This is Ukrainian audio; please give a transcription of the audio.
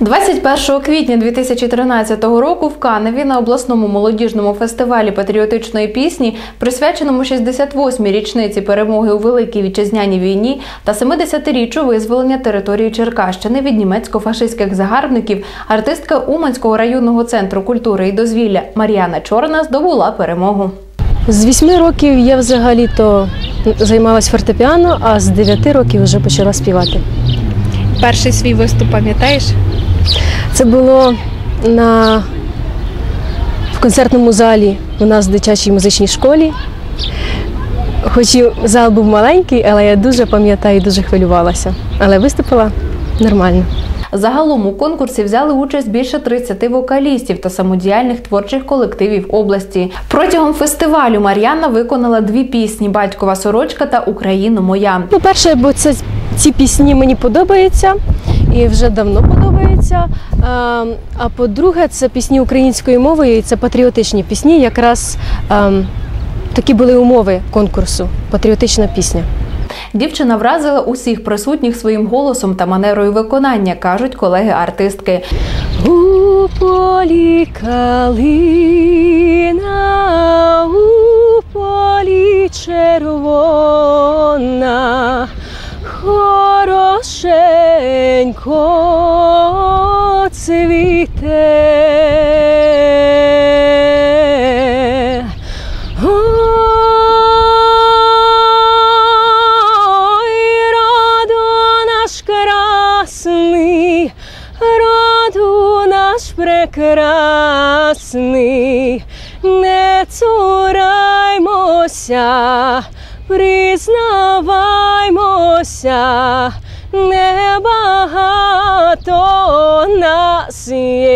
21 квітня 2013 року в Каневі на обласному молодіжному фестивалі патріотичної пісні, присвяченому 68-й річниці перемоги у Великій вітчизняній війні та 70-річчю визволення території Черкащини від німецько-фашистських загарбників, артистка Уманського районного центру культури і дозвілля Мар'яна Чорна здобула перемогу. З 8 років я взагалі-то займалась фортепіано, а з 9 років вже почала співати. Перший свій виступ пам'ятаєш? Це було на в концертному залі у нас в дитячій музичній школі. Хоч і зал був маленький, але я дуже пам'ятаю і дуже хвилювалася. Але виступила нормально. Загалом у конкурсі взяли участь більше 30 вокалістів та самодіяльних творчих колективів області. Протягом фестивалю Мар'яна виконала дві пісні Батькова сорочка та Україно моя. По-перше, бо це ці пісні мені подобаються і вже давно подобаються. А, а по-друге, це пісні українською мовою, і це патріотичні пісні. Якраз ем, такі були умови конкурсу патріотична пісня. Дівчина вразила усіх присутніх своїм голосом та манерою виконання, кажуть колеги-артистки. У полі калина, у полі червона, хорошенько цвіте. Ой, роду наш красний, роду наш прекрасний, не цураймося, признаваймося, nebaha to nasi